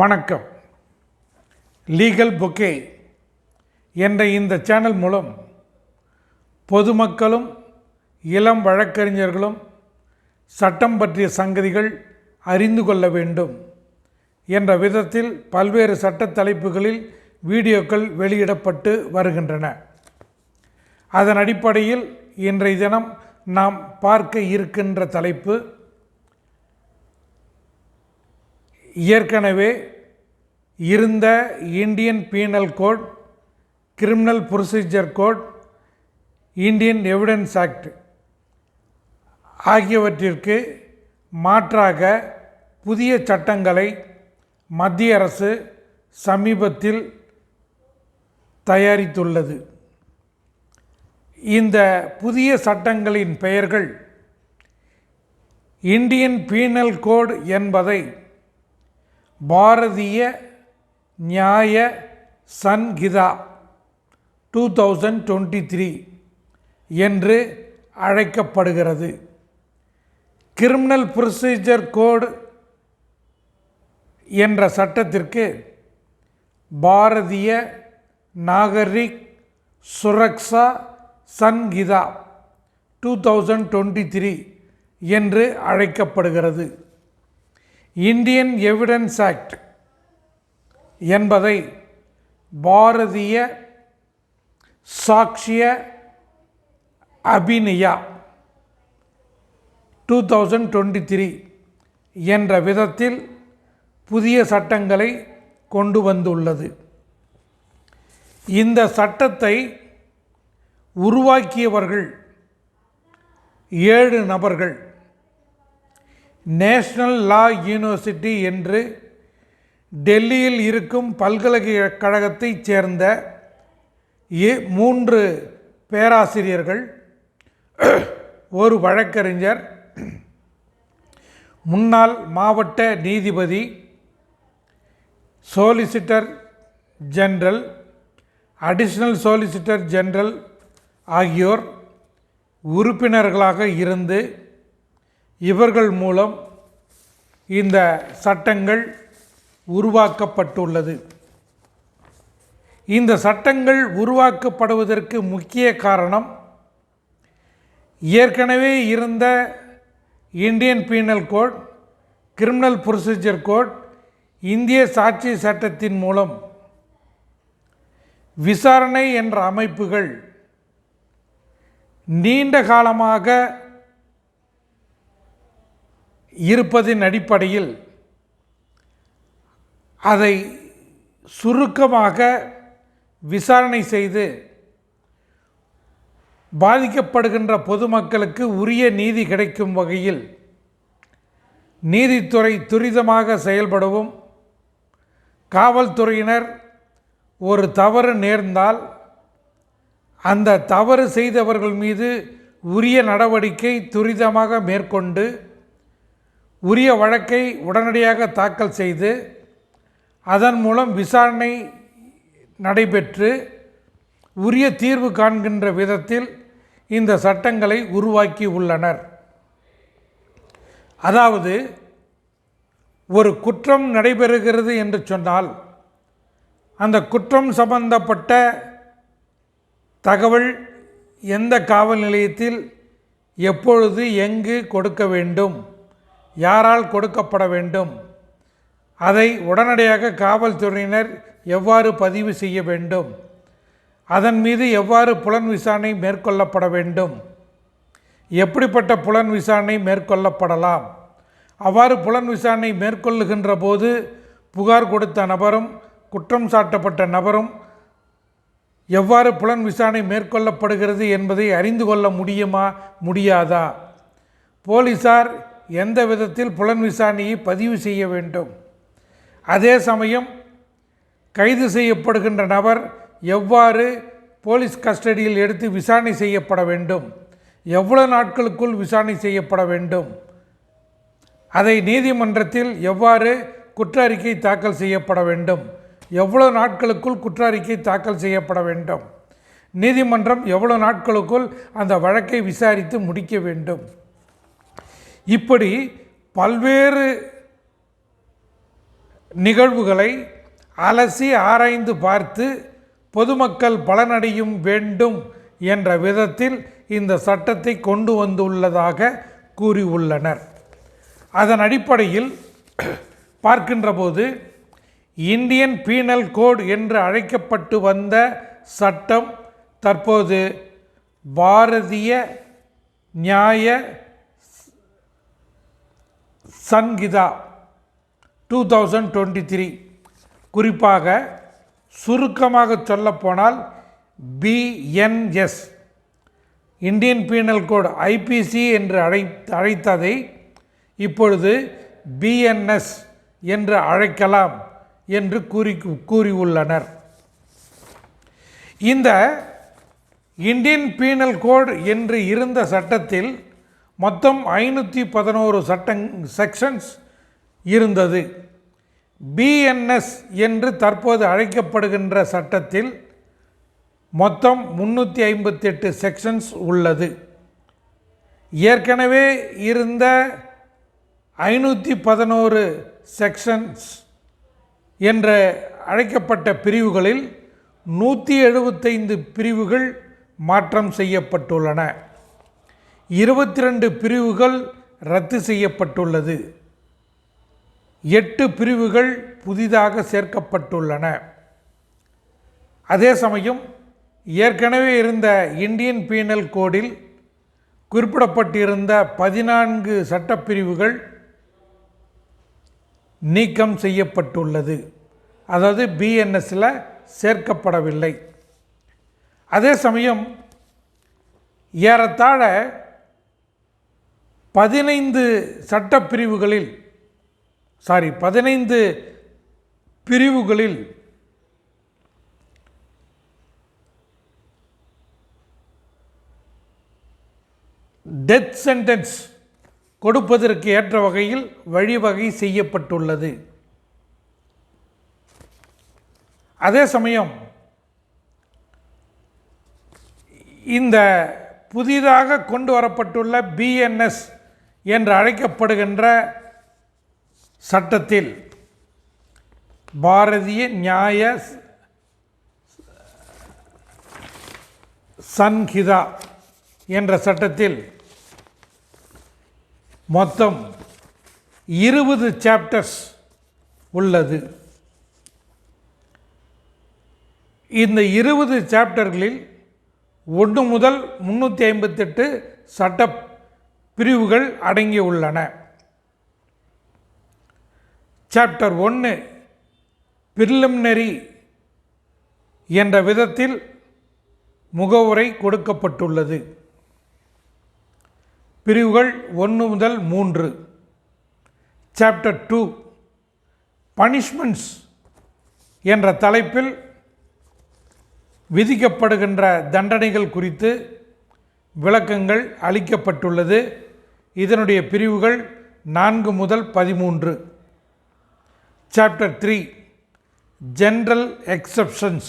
வணக்கம். Legal bouquet என்ற இந்த சேனல் மூலம் பொதுமக்களும் இளம் வழக்கறிஞர்களும் சட்டம் பற்றிய சங்கதிகள் அறிந்து கொள்ள வேண்டும் என்ற விதத்தில் பல்வேறு சட்ட தலைப்புகளில் வீடியோக்கள் வெளியிடப்பட்டு வருகின்றன. அதன் அடிப்படையில் இன்றைய தினம் நாம் பார்க்க இருக்கின்ற தலைப்பு ஏற்கனவே இருந்த Indian penal code criminal procedure code Indian evidence act ஆகியவற்றிற்கு மாற்றாக புதிய சட்டங்களை மத்திய அரசு சமீபத்தில் தயாரித்துள்ளது. இந்த புதிய சட்டங்களின் பெயர்கள் இந்தியன் பீனல் கோட் என்பதை Bharatiya Nyaya Sanhita two thousand twenty three என்று அழைக்கப்படுகிறது. கிரிமினல் ப்ரொசீஜர் கோடு என்ற சட்டத்திற்கு Bharatiya Nagarik Suraksha Sanhita two thousand twenty three என்று அழைக்கப்படுகிறது. இந்தியன் எவிடன்ஸ் ஆக்ட் என்பதை Bharatiya Sakshya Adhiniyam two thousand twenty three என்ற விதத்தில் புதிய சட்டங்களை கொண்டு வந்துள்ளது. இந்த சட்டத்தை உருவாக்கியவர்கள் ஏழு நபர்கள். நேஷ்னல் லா யூனிவர்சிட்டி என்று டெல்லியில் இருக்கும் பல்கலைக்கழகத்தைச் சேர்ந்த ஏ மூன்று பேராசிரியர்கள் ஒரு வழக்கறிஞர் முன்னாள் மாவட்ட நீதிபதி solicitor general additional solicitor general ஆகியோர் உறுப்பினர்களாக இருந்து இவர்கள் மூலம் இந்த சட்டங்கள் உருவாக்கப்பட்டுள்ளது. இந்த சட்டங்கள் உருவாக்கப்படுவதற்கு முக்கிய காரணம் ஏற்கனவே இருந்த Indian penal code criminal procedure code இந்திய சாட்சி சட்டத்தின் மூலம் விசாரணை என்ற அமைப்புகள் நீண்ட காலமாக இருப்பதின் அடிப்படையில் அதை சுருக்கமாக விசாரணை செய்து பாதிக்கப்படுகின்ற பொதுமக்களுக்கு உரிய நீதி கிடைக்கும் வகையில் நீதித்துறை துரிதமாக செயல்படவும் காவல்துறையினர் ஒரு தவறு நேர்ந்தால் அந்த தவறு செய்தவர்கள் மீது உரிய நடவடிக்கை துரிதமாக மேற்கொண்டு உரிய வழக்கை உடனடியாக தாக்கல் செய்து அதன் மூலம் விசாரணை நடைபெற்று உரிய தீர்வு காண்கின்ற விதத்தில் இந்த சட்டங்களை உருவாக்கி உள்ளனர். அதாவது ஒரு குற்றம் நடைபெறுகிறது என்று சொன்னால் அந்த குற்றம் சம்பந்தப்பட்ட தகவல் எந்த காவல் நிலையத்தில் எப்பொழுது எங்கு கொடுக்க வேண்டும் யாரால் கொடுக்கப்பட வேண்டும் அதை உடனடியாக காவல்துறையினர் எவ்வாறு பதிவு செய்ய வேண்டும்? அதன் மீது எவ்வாறு புலன் விசாரணை மேற்கொள்ளப்பட வேண்டும்? எப்படிப்பட்ட புலன் விசாரணை மேற்கொள்ளப்படலாம்? அவ்வாறு புலன் விசாரணை மேற்கொள்ளுகின்ற போது புகார் கொடுத்த நபரும் குற்றம் சாட்டப்பட்ட நபரும் எவ்வாறு புலன் விசாரணை மேற்கொள்ளப்படுகிறது என்பதை அறிந்து கொள்ள முடியுமா முடியாதா? போலீசார் எந்த விதத்தில் புலன் விசாரணையை பதிவு செய்ய வேண்டும்? அதே சமயம் கைது செய்யப்படுகின்ற நபர் எவ்வாறு போலீஸ் கஸ்டடியில் எடுத்து விசாரணை செய்யப்பட வேண்டும்? எவ்வளவு நாட்களுக்குள் விசாரணை செய்யப்பட வேண்டும்? அதை நீதிமன்றத்தில் எவ்வாறு குற்ற அறிக்கை தாக்கல் செய்யப்பட வேண்டும்? எவ்வளோ நாட்களுக்குள் குற்ற அறிக்கை தாக்கல் செய்யப்பட வேண்டும்? நீதிமன்றம் எவ்வளோ நாட்களுக்குள் அந்த வழக்கை விசாரித்து முடிக்க வேண்டும்? இப்படி பல்வேறு நிகழ்வுகளை அலசி ஆராய்ந்து பார்த்து பொதுமக்கள் பலனடையும் வேண்டும் என்ற விதத்தில் இந்த சட்டத்தை கொண்டு வந்துள்ளதாக கூறியுள்ளனர். அதன் அடிப்படையில் பார்க்கின்றபோது இந்தியன் பீனல் கோட் என்று அழைக்கப்பட்டு வந்த சட்டம் தற்போது Bharatiya Nyaya Sanhita two thousand twenty three குறிப்பாக சுருக்கமாக சொல்லப்போனால் BNS Indian penal code IPC என்று அழை அழைத்ததை இப்பொழுது பிஎன்எஸ் என்று அழைக்கலாம் என்று கூறி கூறியுள்ளனர். இந்த இந்தியன் பீனல் கோட் என்று இருந்த சட்டத்தில் மொத்தம் ஐநூற்றி பதினோரு சட்டங் செக்ஷன்ஸ் இருந்தது. பிஎன்எஸ் என்று தற்போது அழைக்கப்படுகின்ற சட்டத்தில் மொத்தம் முந்நூற்றி ஐம்பத்தெட்டு செக்ஷன்ஸ் உள்ளது. ஏற்கனவே இருந்த ஐநூற்றி பதினோரு செக்ஷன்ஸ் என்ற அழைக்கப்பட்ட பிரிவுகளில் நூற்றி எழுபத்தைந்து பிரிவுகள் மாற்றம் செய்யப்பட்டுள்ளன. இருபத்தி ரெண்டு பிரிவுகள் ரத்து செய்யப்பட்டுள்ளது. எட்டு பிரிவுகள் புதிதாக சேர்க்கப்பட்டுள்ளன. அதே சமயம் ஏற்கனவே இருந்த இந்தியன் பீனல் கோடில் குறிப்பிடப்பட்டிருந்த பதினான்கு சட்டப்பிரிவுகள் நீக்கம் செய்யப்பட்டுள்ளது. அதாவது பிஎன்எஸ்ஸில் சேர்க்கப்படவில்லை. அதே சமயம் ஏறத்தாழ பதினைந்து சட்டப்பிரிவுகளில் சாரி பதினைந்து பிரிவுகளில் டெத் சென்டென்ஸ் கொடுப்பதற்கு ஏற்ற வகையில் வழிவகை செய்யப்பட்டுள்ளது. அதே சமயம் இந்த புதிதாக கொண்டு வரப்பட்டுள்ள பிஎன்எஸ் என்று அழைக்கப்படுகின்ற சட்டத்தில் பாரதிய நியாய சன்ஹிதா என்ற சட்டத்தில் மொத்தம் இருபது சாப்டர்ஸ் உள்ளது. இந்த இருபது சாப்டர்களில் ஒன்று முதல் முந்நூற்றி ஐம்பத்தெட்டு சட்ட பிரிவுகள் அடங்கியுள்ளன. சாப்டர் ஒன்று பிரிலிமினரி என்ற விதத்தில் முகவுரை கொடுக்கப்பட்டுள்ளது. பிரிவுகள் ஒன்று முதல் மூன்று. சாப்டர் டூ பனிஷ்மெண்ட்ஸ் என்ற தலைப்பில் விதிக்கப்படுகின்ற தண்டனைகள் குறித்து விளக்கங்கள் அளிக்கப்பட்டுள்ளது. இதனுடைய பிரிவுகள் நான்கு முதல் பதிமூன்று. சாப்டர் த்ரீ ஜென்ரல் எக்ஸப்ஷன்ஸ்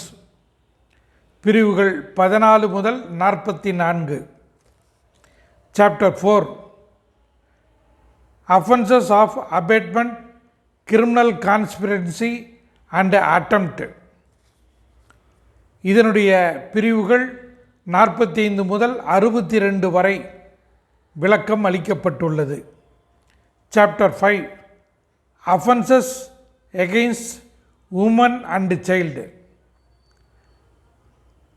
பிரிவுகள் பதினாலு முதல் நாற்பத்தி நான்கு chapter four offences of abetment criminal conspiracy and attempt இதனுடைய பிரிவுகள் நாற்பத்தி ஐந்து முதல் அறுபத்தி ரெண்டு வரை விளக்கம் அளிக்கப்பட்டுள்ளது. Chapter five offences against woman and child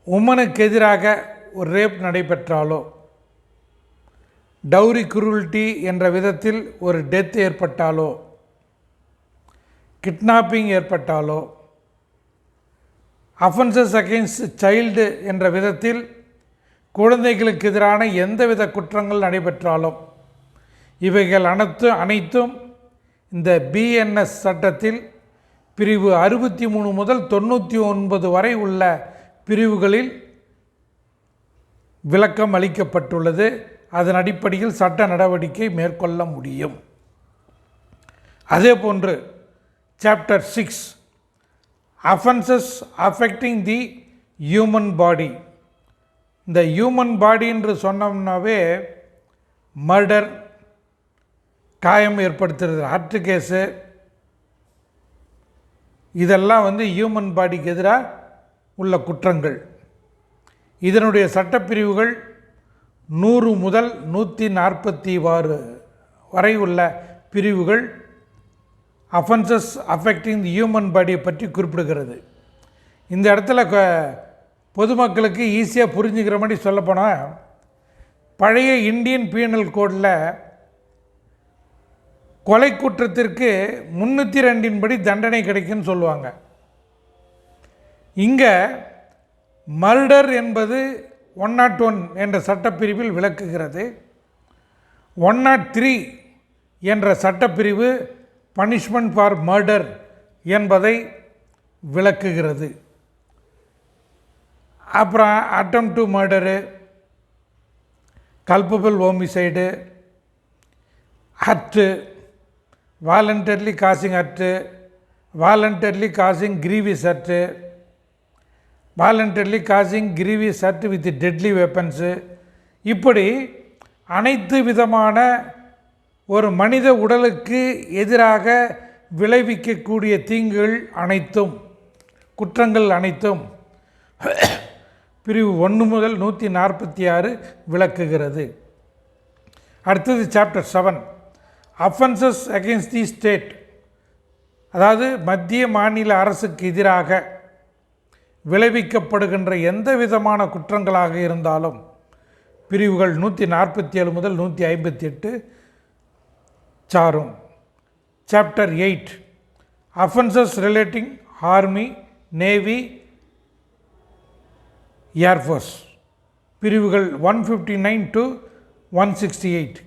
உமனுக்கு எதிராக ஒரு ரேப் நடைபெற்றாலோ டவுரி குருல்ட்டி என்ற விதத்தில் ஒரு டெத் ஏற்பட்டாலோ கிட்னாப்பிங் ஏற்பட்டாலோ அஃபென்சஸ் அகெயின்ஸ்ட் சைல்டு என்ற விதத்தில் குழந்தைகளுக்கு எதிரான எந்தவித குற்றங்கள் நடைபெற்றாலும் இவைகள் அனைத்து அனைத்தும் இந்த பிஎன்எஸ் சட்டத்தில் பிரிவு அறுபத்தி மூணு முதல் தொண்ணூற்றி ஒன்பது வரை உள்ள பிரிவுகளில் விளக்கம் அளிக்கப்பட்டுள்ளது. அதன் அடிப்படையில் சட்ட நடவடிக்கை மேற்கொள்ள முடியும். அதே போன்று chapter six offences affecting the human body இந்த ஹியூமன் பாடி என்று சொன்னோம்னாவே மர்டர் காயம் ஏற்படுத்துறது ஹர்ட் கேஸு இதெல்லாம் வந்து ஹியூமன் பாடிக்கு எதிராக உள்ள குற்றங்கள். இதனுடைய சட்டப்பிரிவுகள் நூறு முதல் நூற்றி நாற்பத்தி ஆறு வரை உள்ள பிரிவுகள் அஃபென்சஸ் அஃபெக்டிங் தி ஹியூமன் பாடியை பற்றி குறிப்பிடுகிறது. இந்த இடத்துல க- பொதுமக்களுக்கு ஈஸியாக புரிஞ்சுக்கிற மாதிரி சொல்லப்போனால் பழைய இந்தியன் பீனல் கோடில் கொலை குற்றத்திற்கு முன்னூற்றி ரெண்டின் படி தண்டனை கிடைக்குன்னு சொல்லுவாங்க. இங்கே மர்டர் என்பது ஒன் நாட் ஒன் என்ற சட்டப்பிரிவில் விளக்குகிறது. ஒன் நாட் த்ரீ என்ற சட்டப்பிரிவு பனிஷ்மெண்ட் ஃபார் மர்டர் என்பதை விளக்குகிறது. அப்புறம் attempt to murder culpable homicide hurt voluntarily causing hurt voluntarily causing grievous hurt voluntarily causing grievous hurt with deadly weapons இப்படி அனைத்து விதமான ஒரு மனித உடலுக்கு எதிராக விளைவிக்கக்கூடிய தீங்குகள் அனைத்தும் குற்றங்கள் அனைத்தும் பிரிவு ஒன்று முதல் நூற்றி நாற்பத்தி ஆறு விளக்குகிறது. அடுத்தது chapter seven offences against the state அதாவது மத்திய மாநில அரசுக்கு எதிராக விளைவிக்கப்படுகின்ற எந்த விதமான குற்றங்களாக இருந்தாலும் பிரிவுகள் நூற்றி நாற்பத்தி ஏழு முதல் நூற்றி ஐம்பத்தி எட்டு சாரும் chapter eight offences relating army navy air force பிரிவுகள் one fifty nine to one sixty eight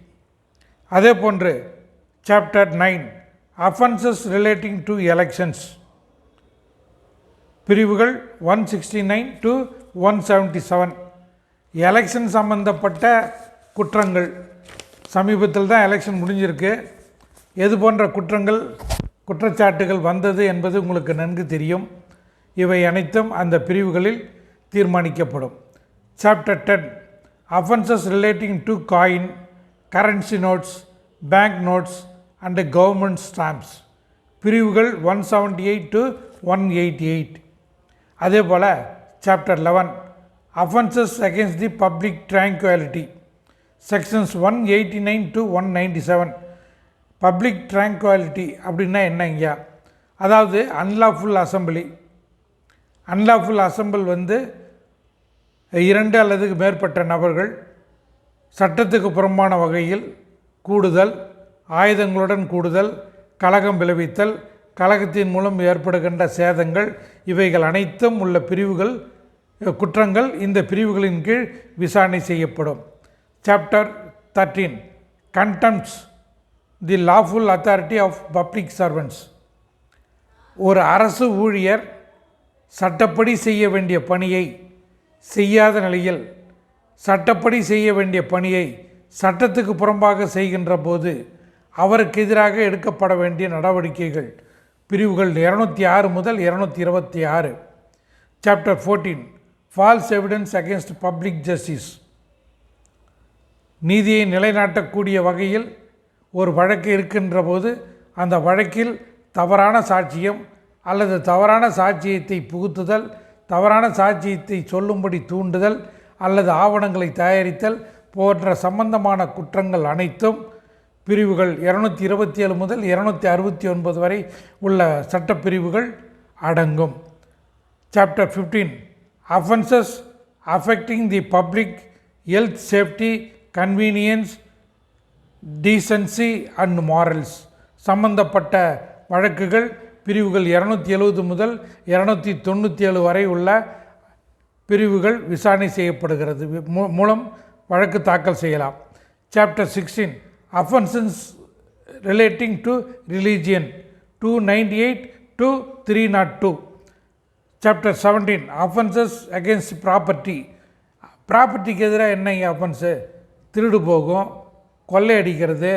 அதே போன்று chapter nine offences relating to elections பிரிவுகள் one sixty nine to one seventy seven election சம்பந்தப்பட்ட குற்றங்கள். சமீபத்தில் தான் எலெக்ஷன் முடிஞ்சிருக்கு. எது போன்ற குற்றங்கள் குற்றச்சாட்டுகள் வந்தது என்பது உங்களுக்கு நன்கு தெரியும். இவை அனைத்தும் அந்த பிரிவுகளில் தீர்மானிக்கப்படும். Chapter ten offences relating to coin currency notes bank notes and government stamps பிரிவுகள் one seventy eight to one eighty eight அதே போல் chapter eleven offences against the public tranquillity sections one eighty nine to one ninety seven public tranquillity அப்படின்னா என்ன இங்கே? அதாவது unlawful assembly unlawful assemble வந்து இரண்டு அல்லதுக்கு மேற்பட்ட நபர்கள் சட்டத்துக்கு புறம்பான வகையில் கூடுதல் ஆயுதங்களுடன் கூடுதல் கலகம் விளைவித்தல் கலகத்தின் மூலம் ஏற்படுகின்ற சேதங்கள் இவைகள் அனைத்தும் உள்ள பிரிவுகள் குற்றங்கள் இந்த பிரிவுகளின் கீழ் விசாரணை செய்யப்படும். Chapter thirteen contempts the lawful authority of public servants ஒரு அரசு ஊழியர் சட்டப்படி செய்ய வேண்டிய பணியை செய்யாத நிலையில் சட்டப்படி செய்ய வேண்டிய பணியை சட்டத்துக்கு புறம்பாக செய்கின்ற போது அவருக்கு எதிராக எடுக்கப்பட வேண்டிய நடவடிக்கைகள். பிரிவுகள் இரநூத்தி ஆறு முதல் இரநூத்தி இருபத்தி ஆறு. Chapter fourteen false evidence against public justice நீதியை நிலைநாட்டக்கூடிய வகையில் ஒரு வழக்கு இருக்கின்ற போது அந்த வழக்கில் தவறான சாட்சியம் அல்லது தவறான சாட்சியத்தை புகுத்துதல் தவறான சாட்சியத்தை சொல்லும்படி தூண்டுதல் அல்லது ஆவணங்களை தயாரித்தல் போன்ற சம்பந்தமான குற்றங்கள் அனைத்தும் பிரிவுகள் இரநூத்தி இருபத்தி ஏழு முதல் இரநூத்தி அறுபத்தி ஒன்பது வரை உள்ள சட்டப்பிரிவுகள் அடங்கும். Chapter fifteen offences affecting the public health safety convenience decency and morals சம்பந்தப்பட்ட வழக்குகள் பிரிவுகள் இரநூத்தி எழுபது முதல் இரநூத்தி தொண்ணூற்றி ஏழு வரை உள்ள பிரிவுகள் விசாரணை செய்யப்படுகிறது. மூ- மூலம் வழக்கு தாக்கல் செய்யலாம். Chapter sixteen offences relating to religion two ninety eight to three nought two chapter seventeen offences against property ப்ராப்பர்ட்டிக்கு எதிராக என்னங்க அஃபென்ஸு திருடு போகும் கொள்ளையடிக்கிறது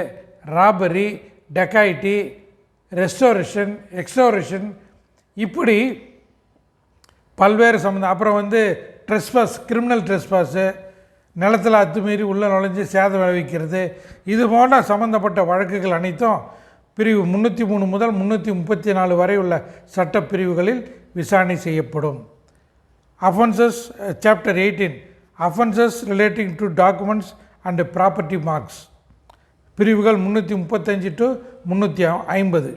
ராபரி டெக்காயிட்டி ரெஸ்டோரேஷன் எக்ஸ்டோரேஷன் இப்படி பல்வேறு சம்மந்தம் அப்புறம் வந்து ட்ரெஸ்பாஸ் கிரிமினல் ட்ரெஸ்பாஸு நிலத்தில் அத்துமீறி உள்ளே நுழைஞ்சு சேதம் விளைவிக்கிறது. இது போன்ற சம்மந்தப்பட்ட வழக்குகள் அனைத்தும் பிரிவு முந்நூற்றி மூணு முதல் முந்நூற்றி முப்பத்தி நாலு வரை உள்ள சட்டப்பிரிவுகளில் விசாரணை செய்யப்படும். Offences chapter eighteen offences relating to documents and property marks பிரிவுகள் முந்நூற்றி முப்பத்தஞ்சு டு முந்நூற்றி ஐம்பது.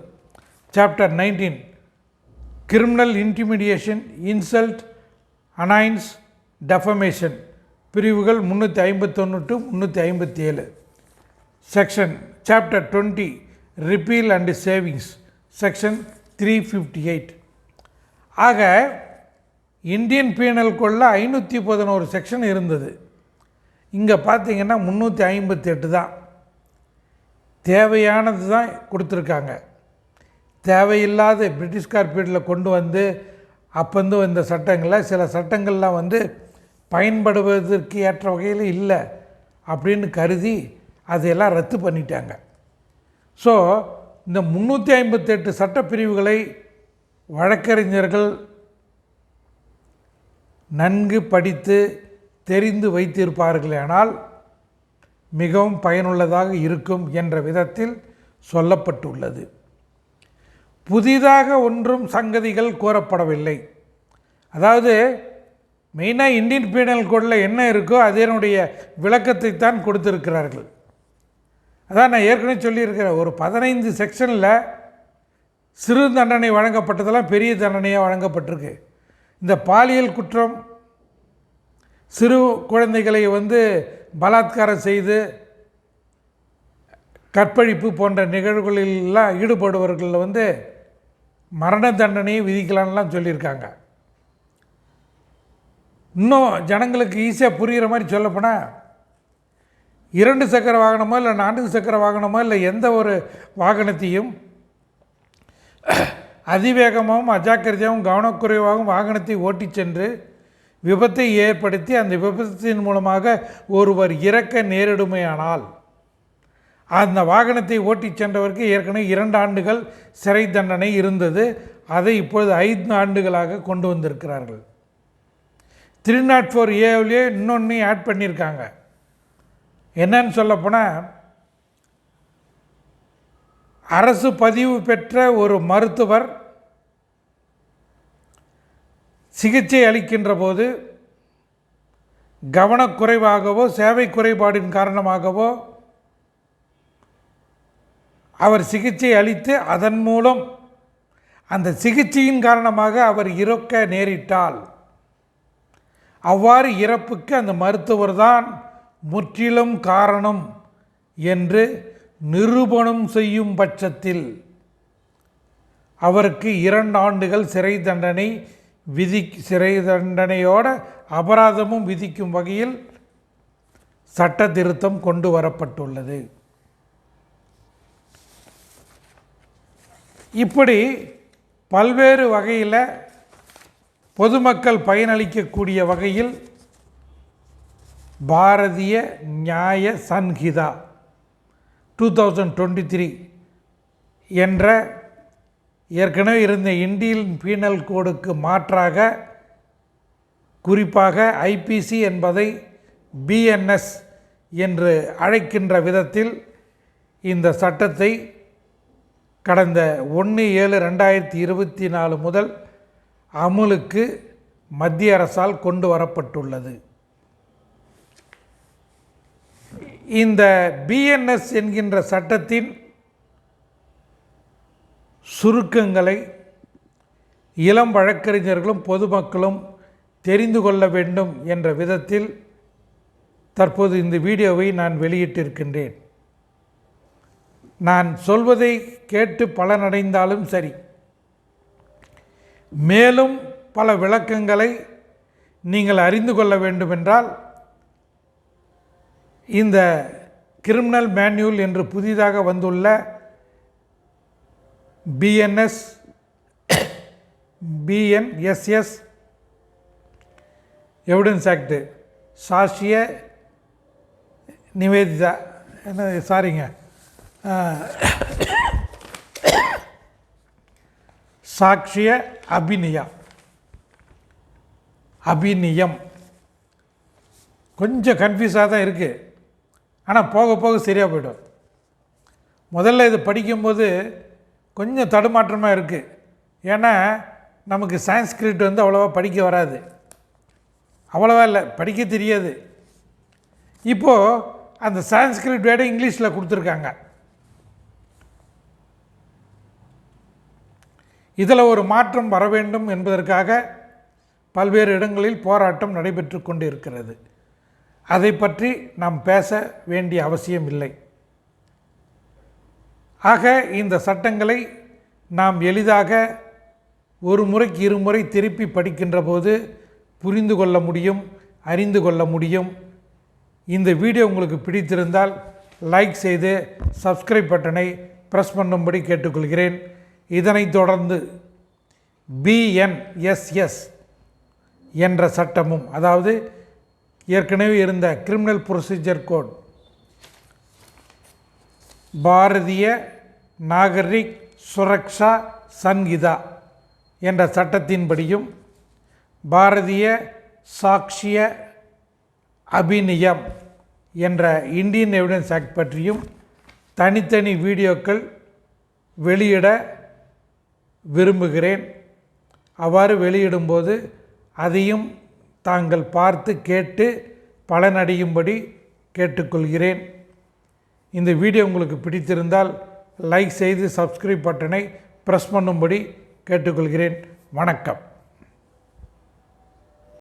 Chapter nineteen criminal intimidation insult annoyance defamation பிரிவுகள் முந்நூற்றி ஐம்பத்தொன்று டு முந்நூற்றி ஐம்பத்தி ஏழு section chapter twenty repeal and savings section three fifty eight ஆக இந்தியன் பீனல் கொள்ள ஐநூற்றி பதினோரு செக்ஷன் இருந்தது. இங்கே பார்த்தீங்கன்னா முந்நூற்றி ஐம்பத்தி எட்டு தான். தேவையானது தான் கொடுத்துருக்காங்க. தேவையில்லாத பிரிட்டிஷ்கார் பீரியடில் கொண்டு வந்து அப்போந்து இந்த சட்டங்களில் சில சட்டங்கள்லாம் வந்து பயன்படுவதற்கு ஏற்ற வகையில் இல்லை அப்படின்னு கருதி அதையெல்லாம் ரத்து பண்ணிட்டாங்க. ஸோ இந்த முந்நூற்றி ஐம்பத்தெட்டு சட்டப்பிரிவுகளை வழக்கறிஞர்கள் நன்கு படித்து தெரிந்து வைத்திருப்பார்களேனால் மிகவும் பயனுள்ளதாக இருக்கும் என்ற விதத்தில் சொல்லப்பட்டுள்ளது. புதிதாக ஒன்றும் சங்கதிகள் கூறப்படவில்லை அதாவது மெயினாக இந்தியன் பீனல் கோடில் என்ன இருக்கோ அதனுடைய விளக்கத்தை தான் கொடுத்துருக்கிறார்கள். அதான் நான் ஏற்கனவே சொல்லியிருக்கிறேன் ஒரு பதினைந்து செக்ஷனில் சிறு தண்டனை வழங்கப்பட்டதெல்லாம் பெரிய தண்டனையாக வழங்கப்பட்டிருக்கு. இந்த பாலியல் குற்றம் சிறு குழந்தைகளை வந்து பலாத்காரம் செய்து கற்பழிப்பு போன்ற நிகழ்வுகளிலெல்லாம் ஈடுபடுபவர்களில் வந்து மரண தண்டனையை விதிக்கலான்லாம் சொல்லியிருக்காங்க. இன்னும் ஜனங்களுக்கு ஈஸியாக புரிகிற மாதிரி சொல்லப்போனால் இரண்டு சக்கர வாகனமோ இல்லை நான்கு சக்கர வாகனமோ இல்லை எந்த ஒரு வாகனத்தையும் அதிவேகமாகவும் அஜாக்கிரதையாகவும் கவனக்குறைவாகவும் வாகனத்தை ஓட்டிச் சென்று விபத்தை ஏற்படுத்தி அந்த விபத்தின் மூலமாக ஒருவர் இறக்க நேரிடுமையானால் அந்த வாகனத்தை ஓட்டிச் சென்றவருக்கு ஏற்கனவே இரண்டு ஆண்டுகள் சிறை தண்டனை இருந்தது. அதை இப்பொழுது ஐந்து ஆண்டுகளாக கொண்டு வந்திருக்கிறார்கள். த்ரீ நாட் ஃபோர் ஏவிலேயே இன்னொன்று ஆட் பண்ணியிருக்காங்க என்னன்னு சொல்லப்போனால் அரசு பதிவு பெற்ற ஒரு மருத்துவர் சிகிச்சை அளிக்கின்ற போது கவனக்குறைவாகவோ சேவை குறைபாடின் காரணமாகவோ அவர் சிகிச்சை அளித்து அதன் மூலம் அந்த சிகிச்சையின் காரணமாக அவர் இறக்க நேரிட்டால் அவ்வாறு இறப்புக்கு அந்த மருத்துவர் தான் முற்றிலும் காரணம் என்று நிரூபணம் செய்யும் பட்சத்தில் அவருக்கு இரண்டு ஆண்டுகள் சிறை தண்டனை விதி சிறை தண்டனையோட அபராதமும் விதிக்கும் வகையில் சட்ட திருத்தம் கொண்டு வரப்பட்டுள்ளது. இப்படி பல்வேறு வகையில் பொதுமக்கள் பயனளிக்கக்கூடிய வகையில் Bharatiya Nyaya Sanhita two thousand twenty three என்ற ஏற்கனவே இருந்த இந்தியன் பீனல் கோடுக்கு மாற்றாக குறிப்பாக ஐபிசி என்பதை பிஎன்எஸ் என்று அழைக்கின்ற விதத்தில் இந்த சட்டத்தை கடந்த ஒன்று ஏழு ரெண்டாயிரத்தி இருபத்தி நாலு முதல் அமுலுக்கு மத்திய அரசால் கொண்டு வரப்பட்டுள்ளது. இந்த பிஎன்எஸ் என்கின்ற சட்டத்தின் சுருக்கங்களை இளம் வழக்கறிஞர்களும் பொதுமக்களும் தெரிந்து கொள்ள வேண்டும் என்ற விதத்தில் தற்போது இந்த வீடியோவை நான் வெளியிட்டிருக்கின்றேன். நான் சொல்வதை கேட்டு பலனடைந்தாலும் சரி மேலும் பல விளக்கங்களை நீங்கள் அறிந்து கொள்ள வேண்டுமென்றால் இந்த கிரிமினல் மேன்யூல் என்று புதிதாக வந்துள்ள பிஎன்எஸ் பிஎன்எஸ்எஸ் எவிடன்ஸ் ஆக்டு சாட்சிய நிவேதிதா என்ன சாரிங்க சாட்சிய அபிநயம். அபிநயம். கொஞ்சம் கன்ஃபியூஸாக தான் இருக்குது ஆனால் போக போக சரியாக போயிடும். முதல்ல இது படிக்கும்போது கொஞ்சம் தடுமாற்றமாக இருக்குது ஏன்னா நமக்கு சான்ஸ்கிரிட் வந்து அவ்வளோவா படிக்க வராது. அவ்வளோவா இல்லை படிக்க தெரியாது. இப்போது அந்த சான்ஸ்கிரிட் வேர்டை இங்கிலீஷில் கொடுத்துருக்காங்க. இதில் ஒரு மாற்றம் வர வேண்டும் என்பதற்காக பல்வேறு இடங்களில் போராட்டம் நடைபெற்று கொண்டிருக்கிறது. அதை பற்றி நாம் பேச வேண்டிய அவசியம் இல்லை. ஆக இந்த சட்டங்களை நாம் எளிதாக ஒரு முறைக்கு இருமுறை திருப்பி படிக்கின்ற போது புரிந்து கொள்ள முடியும் அறிந்து கொள்ள முடியும். இந்த வீடியோ உங்களுக்கு பிடித்திருந்தால் லைக் செய்து சப்ஸ்கிரைப் பட்டனை ப்ரெஸ் பண்ணும்படி கேட்டுக்கொள்கிறேன். இதனைத் தொடர்ந்து பிஎன்எஸ்எஸ் என்ற சட்டமும் அதாவது ஏற்கனவே இருந்த criminal procedure code Bharatiya Nagarik Suraksha Sanhita என்ற சட்டத்தின்படியும் பாரதிய சாக்ஷிய அபிநியம் என்ற இந்தியன் எவிடன்ஸ் ஆக்ட் பற்றியும் தனித்தனி வீடியோக்கள் வெளியிட விரும்புகிறேன். அவ்வாறு வெளியிடும்போது அதையும் தாங்கள் பார்த்து கேட்டு பலனடையும்படி கேட்டுக்கொள்கிறேன். இந்த வீடியோ உங்களுக்கு பிடித்திருந்தால் லைக் செய்து சப்ஸ்கிரைப் பட்டனை ப்ரெஸ் பண்ணும்படி கேட்டுக்கொள்கிறேன். வணக்கம்.